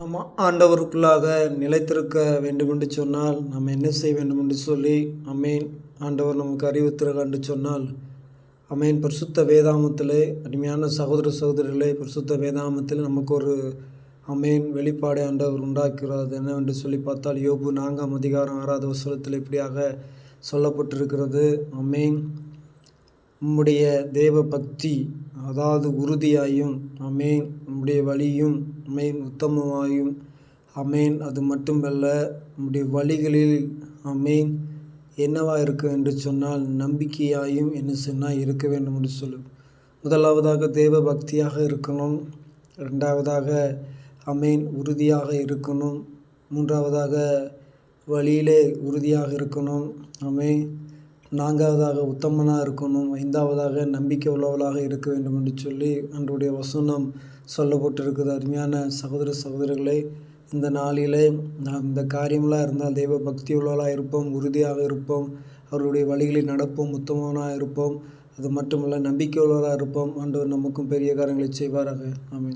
நம்ம ஆண்டவருக்குள்ளாக நிலைத்திருக்க வேண்டும் என்று சொன்னால் நாம் என்ன செய்ய வேண்டும் என்று சொல்லி அமேன் ஆண்டவர் நமக்கு அறிவுத்திருக்க என்று சொன்னால் அமேன் பரிசுத்த வேதாமத்திலே அருமையான சகோதர சகோதரிகளே பரிசுத்த வேதாமத்தில் நமக்கு ஒரு அமேன் வெளிப்பாடு ஆண்டவர் உண்டாக்குகிறது என்னவென்று சொல்லி பார்த்தால் யோபு நான்காம் அதிகாரம் ஆறாவது வசனத்தில் இப்படியாக சொல்லப்பட்டிருக்கிறது அமேன் உம்முடைய தேவ பக்தி அதாவது உறுதியாயும் அமேன் உம்முடைய வழியும் அமேன் உத்தமமாயும் அமேன் அது மட்டுமல்ல உம்முடைய வழிகளில் அமேன் என்னவா இருக்கு என்று சொன்னால் நம்பிக்கையாயும் என்ன சொன்னால் இருக்க வேண்டும் என்று சொல்லும் முதலாவதாக தேவ பக்தியாக இருக்கணும். ரெண்டாவதாக அமேன் உறுதியாக இருக்கணும். மூன்றாவதாக வழியிலே உறுதியாக இருக்கணும். அமேன். நான்காவதாக உத்தமனாக இருக்கணும் ஐந்தாவதாக நம்பிக்கை உள்ளவளாக இருக்க வேண்டும் என்று சொல்லி அன்றைய வசனம் சொல்லப்பட்டிருக்குது அருமையான சகோதர சகோதரர்களே இந்த நாளிலே நாம் இந்த காரியமெலாம் இருந்தால் தெய்வ பக்தி உள்ளவளாக இருப்போம் உறுதியாக இருப்போம் அவருடைய வழிகளில் நடப்போம் உத்தமனாக இருப்போம். அது மட்டுமல்ல நம்பிக்கை உள்ளவராக இருப்போம். ஆண்டவர் நமக்கும் பெரிய காரியங்களை செய்வாராக. ஆமென்.